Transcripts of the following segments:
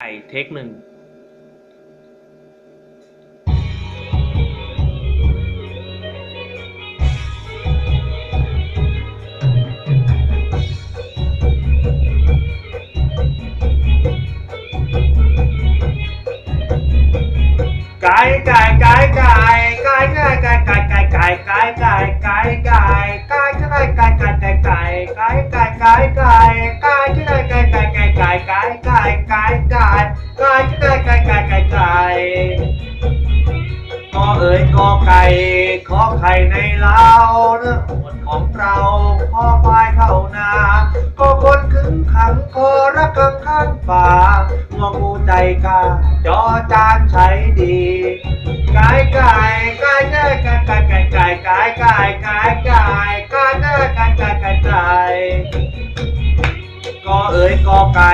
ไก่เทคหนึ่งไก่ไก่ไก่ไก่ไก่ไก่ เอ๋ยกอไก่ขอไข่ในเล้าเนื้อหดของเราขอควายเข้านาก็คนขึงขังครักกังข้างป่างัวงูใจกาจอจานใช้ดี ก็เอ๋ยก็ไก่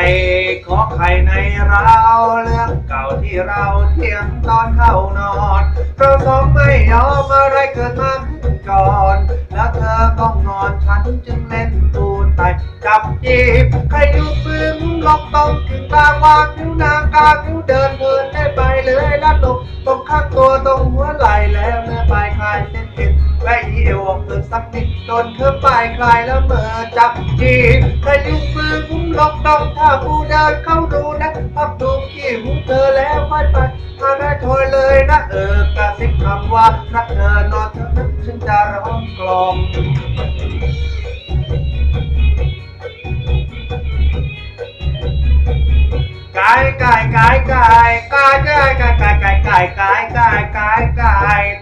ขอไข่ในเราเรื่องเก่าที่เราเถียงตอนเข้านอนเราสองไม่ยอมอะไรเกิดมาขึ้นก่อน แล้วเธอต้องอนฉันจึงเล่นตูนไตจับจีบใครอยู่มือมุมล็อกต้องถึงกลางวางนิ้วนางกลางนิ้วเดินเพลินได้ไปเลยลัดลงตรงข้างตัวตรงหัวไหล่แล้วเมื่อปลายคลายเส้นเอ็น และอีเอวออกเกินสักนิดจนเธอปลายคลายแล้วเมื่อจับจีบใครอยู่มือมุมลอกต้องถ้าผู้เดินเข้าดูนะพับดูขี้หูเธอแล้วค่อยไปมาได้ถอยเลยนะเออกระซิบคำว่ารักเธอนอนเธอนั้นฉันจะร้องกลอมก่ไก่ไก่ไก่ไก่ไก่ไก่ไก่ไก่ไก่ไก่ไก่ไก่ไก่ไก่ไก่ไก่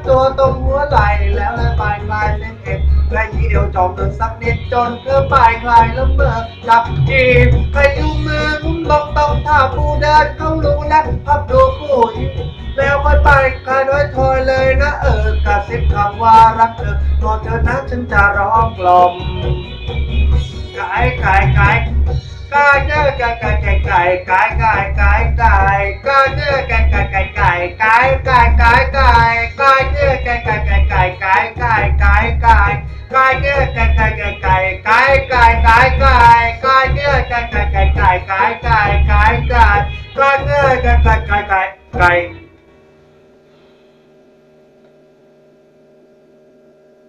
ตรงหัวไหล่แล้วเลยปลายคลายเส้นเอ็นและยีเดียวจอมเดินสักนิดจนเธอปลายคลายแล้วเมื่อจับจีบเครยดูมือลุ้มลองต้องท่าผู้เดินเข้ารู้และพับดูคู่อีกแล้วค่อยไปกายน้อยถอยเลยนะเออกระซิบคำว่ารักเธอนอนเธอนะฉันจะร้องกล่อมไก่ไก่ไก่ไก่เจอไก่ไก่ไก่ไก่ไก่ไก่ไก่ไก่ก่เจอไก่ไก่ไก่ไก่ไก่ไก่ไก่ ไก่ไก่ไก่ไก่ไก่ไก่ไก่ไก่ไก่